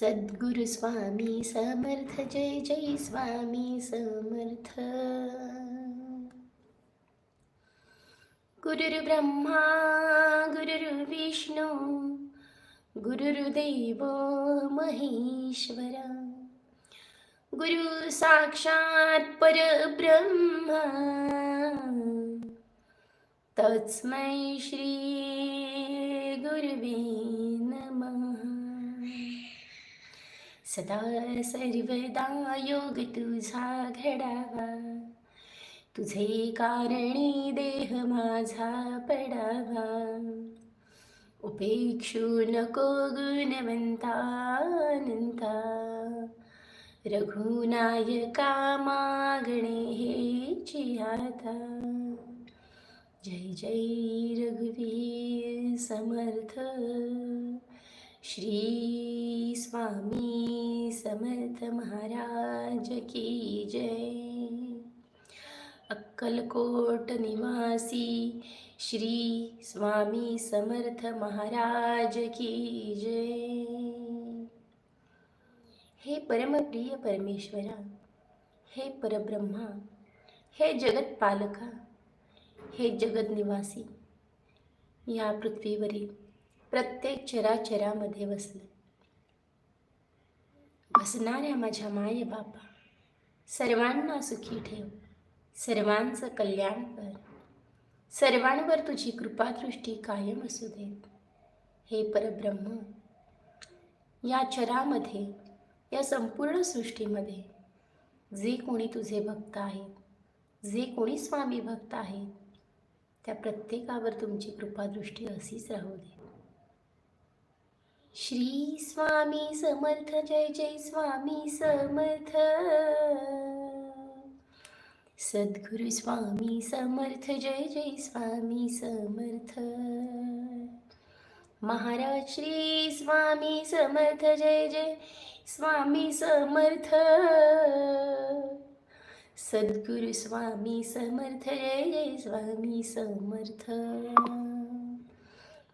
सद्गुरु स्वामी समर्थ जय जय स्वामी समर्थ। गुरुर्ब्रह्मा गुरुर्विष्णू गुरुर्देव महेश्वरा। गुरु साक्षात परब्रह्म। तस्मै श्री गुरुवे सदा सर्वदा योग तुझा घडावा तुझे कारणी देह माझा पडावा. उपेक्षू नको गुणवंता अनंता रघुनायका मागणे हे आता. जय जय रघुवीर समर्थ. श्री स्वामी समर्थ महाराज की जय। अक्कलकोट निवासी श्री स्वामी समर्थ महाराज की जय। हे परमप्रिय परमेश्वरा हे परब्रह्मा हे जगत पालका हे जगत निवासी या पृथ्वीवरील प्रत्येक चराचरामध्ये वसलं. बसणाऱ्या माझ्या माय बापा सर्वांना सुखी ठेव सर्वांचं कल्याण कर. सर्वांवर तुझी कृपादृष्टी कायम असू देत हे परब्रह्म या चरामध्ये या संपूर्ण सृष्टीमध्ये जे कोणी तुझे भक्त आहेत जे कोणी स्वामी भक्त आहेत त्या प्रत्येकावर तुमची कृपादृष्टी अशीच राहू दे. श्री स्वामी समर्थ जय जय स्वामी समर्थ. सद्गुरु स्वामी समर्थ जय जय स्वामी समर्थ. महाराज श्री स्वामी समर्थ जय जय स्वामी समर्थ. सद्गुरु स्वामी समर्थ जय जय स्वामी समर्थ.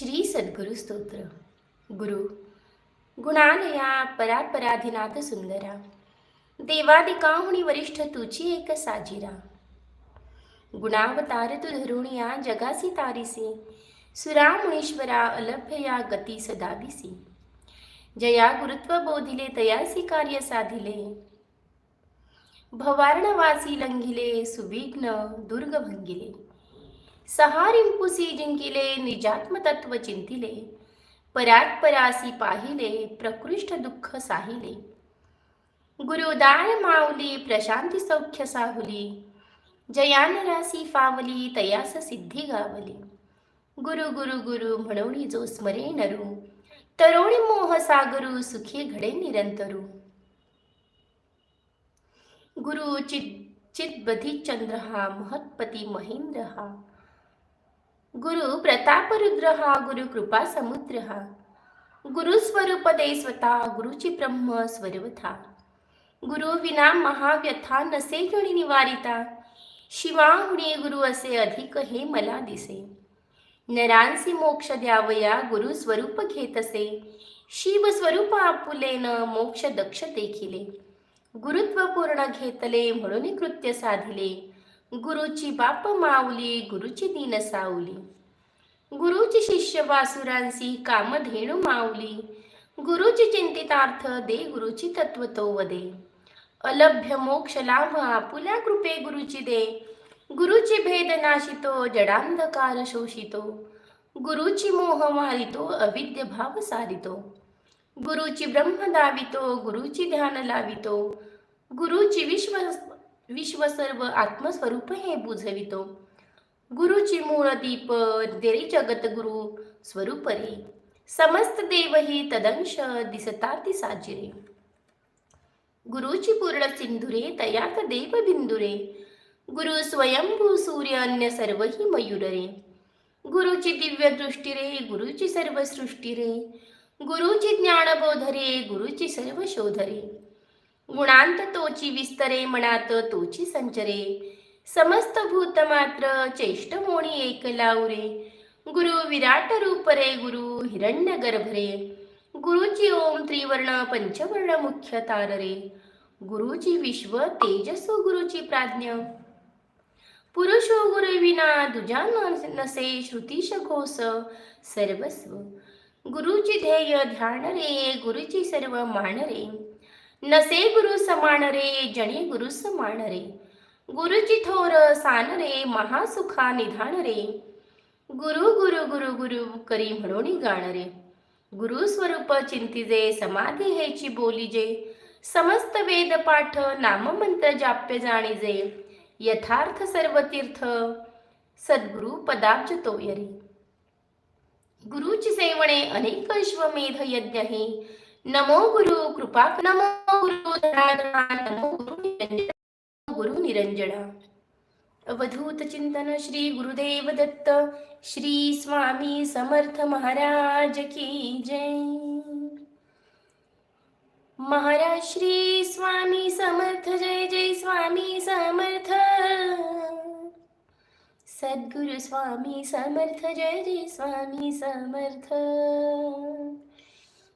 श्री सद्गुरु स्तोत्र. गुरु गुणालया परापराधिनाथ सुंदरा. देवादिकाहुणी वरिष्ठ तुची एक साजिरा. गुणावतार तू धरुणिया या जगासी तारिसी. सुरा मुनीश्वरा अलभ्य या गती सदाविसी जया गुरुत्व बोधिले तयासी कार्य साधिले. भवार्णवासी लंघिले सुविघ्न दुर्ग भंगिले सहारिंपुसी जिंकिले निजात्म तत्व चिंतिले परात परासी पाहिले प्रकृष्ट दुःख साहिले. गुरुदाय माऊली प्रशांती सौख्य साहुली जयान रासी फावली तयास सिद्धी गावली. गुरु गुरु गुरु म्हणवणी जो स्मरे नरू तरुणी मोह सागरू सुखी घडे निरंतरू. गुरु चित चितबधी चंद्र हा महत्पती महेंद्र हा गुरु प्रतापरुद्र हा गुरु कृपा समुद्र हा. गुरु स्वरूप दे स्वतः गुरुची ब्रह्म स्वरूपथा. गुरु विना महाव्यथा नसे जणी निवारिता. शिवाहुणे गुरु असे अधिक हे मला दिसे. नरांसी मोक्ष द्यावया गुरु स्वरूप घेतसे. शिव स्वरूप आपुलेन मोक्ष दक्ष देखिले गुरुत्व पूर्ण घेतले म्हणून कृत्य साधिले. गुरुची बाप माऊली गुरुची दीन सावली गुरुची शिष्य वासुरांसी कामधेणू माऊली. गुरुची चिंतितार्थ दे गुरुची तत्व तो वदे अलभ्य मोक्ष लाभ आपुल्या कृपे गुरुची दे. गुरुची भेद नाशितो जडांधकार शोषितो. गुरुची मोह मारितो अविद्य भाव सारितो. गुरुची ब्रह्म दावितो गुरुची ध्यान लावितो. गुरुची विश्व विश्व सर्व आत्मस्वरूप हे बुझवितो. गुरुची मूळ दीप देरी जगत गुरु स्वरूप रे. समस्त देवही तदंश दिसता ती साजिरे. गुरुची पूर्ण सिंधुरे तयात देव बिंदुरे. गुरु स्वयंभू सूर्य अन्य सर्वही मयूर रे. गुरुची दिव्य दृष्टी रे गुरुची सर्व सृष्टी रे. गुरुची ज्ञानबोध रे गुरुची सर्व शोध रे. गुणांत तोची विस्तरे मनात तोची संचरे. समस्त भूत मात्र चेष्ट मोणी एक लावरे. गुरु विराट रूप रे गुरु हिरण्य गर्भ रे गुरुची ओम त्रिवर्ण पंचवर्ण मुख्य तार रे गुरुची विश्व तेजसो गुरुची प्राज्ञ. पुरुषो गुरु विना दुजा नसे श्रुतीश घोष सर्वस्व. गुरुची ध्येय ध्यान रे गुरुची सर्व मान रे. नसे गुरु समान रे जणी गुरु समान रे गुरुची थोर सान रे महासुखा निधान रे गुरु गुरु गुरु गुरु करी म्हणून गाण रे गुरु स्वरूप चिंतिजे समाधी हेची बोलीजे. समस्त वेद पाठ नाममंत्र जाप्य जाणीजे. यथार्थ सर्व तीर्थ सद्गुरु पदाब्ज तोयरी गुरुची सेवणे अनेक अश्वमेध यज्ञ हे नमो गुरु कृपा नमो गुरु नमो गुरु गुरु निरंजना. अवधूत चिंतन श्री गुरुदेव दत्त. श्री स्वामी समर्थ महाराज की जय. महाराज श्री स्वामी समर्थ. जय जय स्वामी समर्थ. सद्गुरु स्वामी समर्थ. जय जय स्वामी समर्थ.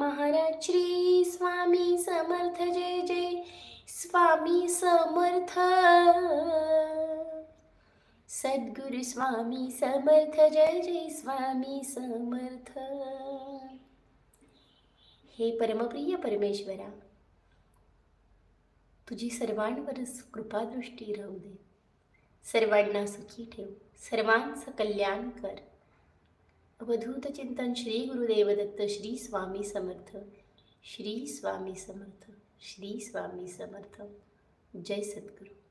महाराज श्री स्वामी समर्थ जय जय. स्वामी समर्थ. सद्गुरु स्वामी समर्थ जय जय. स्वामी समर्थ. हे परमप्रिय परमेश्वरा तुझी सर्वांवर कृपादृष्टी राहू दे. सर्वांना सुखी ठेव. सर्वांचं कल्याण कर. अवधूत चिंतन श्री गुरुदेवदत्त श्री स्वामी समर्थ. श्री स्वामी समर्थ श्री स्वामी समर्थ. जय सद्गुरू.